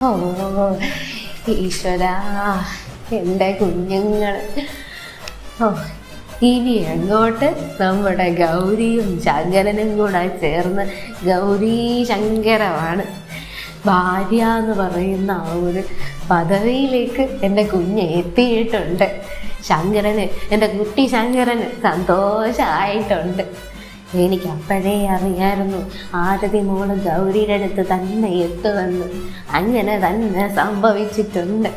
ഓ ഈശ്വര എന്റെ കുഞ്ഞുങ്ങൾ ഓ ഇനി അങ്ങോട്ട് നമ്മുടെ ഗൗരിയും ശങ്കരനും കൂടെ ചേർന്ന് ഗൗരി ശങ്കരമാണ്. ഭാര്യ എന്ന് പറയുന്ന ആ ഒരു പദവിയിലേക്ക് എന്റെ കുഞ്ഞ് എത്തിയിട്ടുണ്ട്. ശങ്കരന് എന്റെ കുട്ടി ശങ്കരന് സന്തോഷമായിട്ടുണ്ട് എനിക്ക് അപ്പോഴേ അറിയായിരുന്നു. ആരതി മോൾ ഗൗരിയുടെ അടുത്ത് തന്നെ എത്തുമെന്ന്. അങ്ങനെ തന്നെ സംഭവിച്ചിട്ടുണ്ട്.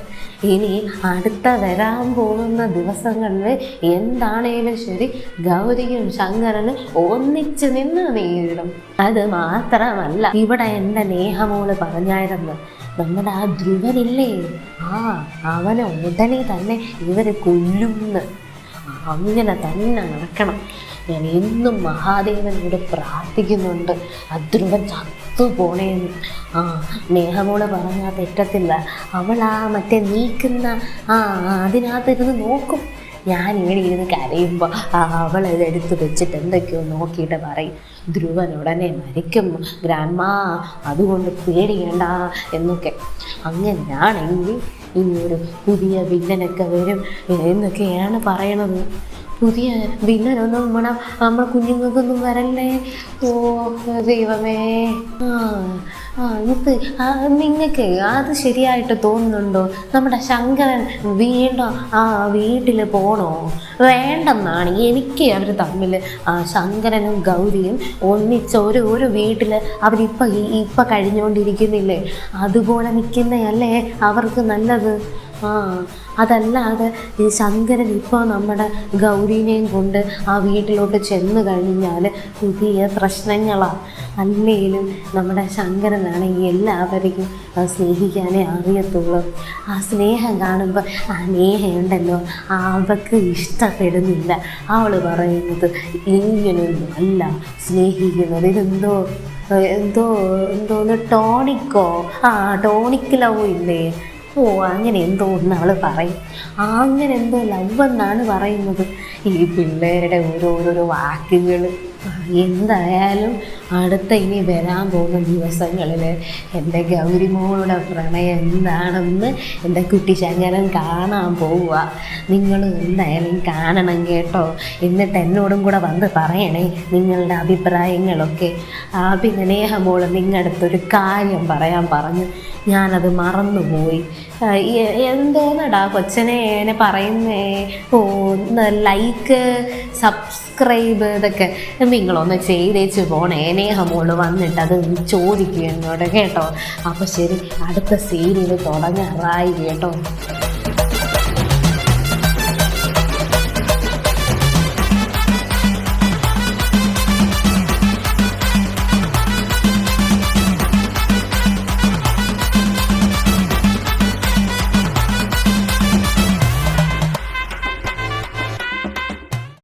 ഇനി അടുത്ത വരാൻ പോകുന്ന ദിവസങ്ങളിൽ എന്താണേലും ശരി ഗൗരിയും ശങ്കരനും ഒന്നിച്ച് നിന്ന് നേരിടും. അത് മാത്രമല്ല ഇവിടെ എന്റെ നേഹമോൾ പറഞ്ഞായിരുന്നു നമ്മുടെ ആ ധ്രുവനില്ലേ? ആ അവനെ ഉടനെ തന്നെ ഇവർ കൊല്ലുമെന്ന് അങ്ങനെ തന്നെ നടക്കണം. ഞാൻ എന്നും മഹാദേവനോട് പ്രാർത്ഥിക്കുന്നുണ്ട്. അധ്രുവൻ ചത്തു പോണേന്ന് ആ നേഹമോൾ പറഞ്ഞാൽ തെറ്റത്തില്ല. അവൾ ആ മറ്റേ നീക്കുന്ന ആ അതിനകത്തിരുന്ന് നോക്കും. ഞാൻ ഇവിടെ ഇരുന്ന് കരയുമ്പോൾ അവൾ ഇതെടുത്ത് വെച്ചിട്ട് എന്തൊക്കെയോ നോക്കിയിട്ട് പറയും. ധ്രുവൻ ഉടനെ മരിക്കും. ഗ്രാൻമാ അതുകൊണ്ട് പേടിയേണ്ട എന്നൊക്കെ. അങ്ങനെയാണെങ്കിൽ ഇനിയൊരു പുതിയ വില്ലനൊക്കെ വരും എന്നൊക്കെയാണ് പറയണത്. പുതിയ വില്ലനൊന്നും വേണം നമ്മുടെ കുഞ്ഞുങ്ങൾക്കൊന്നും വരല്ലേ ഓ ദൈവമേ. ആ ആ ഇത് നിങ്ങൾക്ക് അത് ശരിയായിട്ട് തോന്നുന്നുണ്ടോ? നമ്മുടെ ശങ്കരൻ വീണ്ടും ആ വീട്ടിൽ പോണോ? വേണ്ടെന്നാണ് എനിക്ക് അവർ തമ്മിൽ ആ ശങ്കരനും ഗൗരിയും ഒന്നിച്ച് ഒരു ഒരു വീട്ടിൽ അവരിപ്പോൾ ഇപ്പം കഴിഞ്ഞുകൊണ്ടിരിക്കുന്നില്ലേ അതുപോലെ നിൽക്കുന്നതല്ലേ അവർക്ക് നല്ലത്? ആ അതല്ലാതെ ഈ ശങ്കരൻ ഇപ്പോൾ നമ്മുടെ ഗൗരീനെയും കൊണ്ട് ആ വീട്ടിലോട്ട് ചെന്ന് കഴിഞ്ഞാൽ പുതിയ പ്രശ്നങ്ങളാണ് അല്ലെങ്കിലും നമ്മുടെ ശങ്കരനാണെങ്കിൽ എല്ലാവരെയും സ്നേഹിക്കാനേ അറിയത്തുള്ളൂ. ആ സ്നേഹം കാണുമ്പോൾ ആ സ്നേഹമുണ്ടല്ലോ അവൾക്ക് ഇഷ്ടപ്പെടുന്നില്ല. അവൾ പറയുന്നത് ഇങ്ങനെയൊന്നും അല്ല സ്നേഹിക്കുന്നത് ഇതെന്തോ എന്തോ എന്തോന്ന് ടോണിക്കോ? ആ ടോണിക് ലവ് ഇല്ലേ? ഓ അങ്ങനെ എന്തോ ഒന്ന് അവൾ പറയും അങ്ങനെ എന്തോ ലവ് എന്നാണ് പറയുന്നത്. ഈ പിള്ളേരുടെ ഓരോരോ വാക്കുകൾ എന്തായാലും അടുത്ത ഇനി വരാൻ പോകുന്ന ദിവസങ്ങളിൽ എന്റെ ഗൗരിമോളുടെ പ്രണയം എന്താണെന്ന് എന്റെ കുട്ടി ശങ്കരൻ കാണാൻ പോവുക. നിങ്ങൾ എന്തായാലും കാണണം കേട്ടോ. എന്നിട്ട് എന്നോടും കൂടെ വന്ന് പറയണേ നിങ്ങളുടെ അഭിപ്രായങ്ങളൊക്കെ. പിന്നെ നേഹമോൾ നിങ്ങളുടെ അടുത്തൊരു കാര്യം പറയാൻ പറഞ്ഞു. ഞാനത് മറന്നുപോയി. എന്തോന്നടാ കൊച്ചനെ എന്നെ പറയുന്നേ? ഓ ലൈക്ക് സബ്സ്ക്രൈബ് ഇതൊക്കെ. നിങ്ങളൊന്ന് ചെയ്തേച്ച് പോണേ. നേഹമോൾ വന്നിട്ട് അത് ചോദിക്കും എന്നോട് കേട്ടോ. അപ്പോൾ ശരി അടുത്ത സീരിയൽ തുടങ്ങാറായി കേട്ടോ.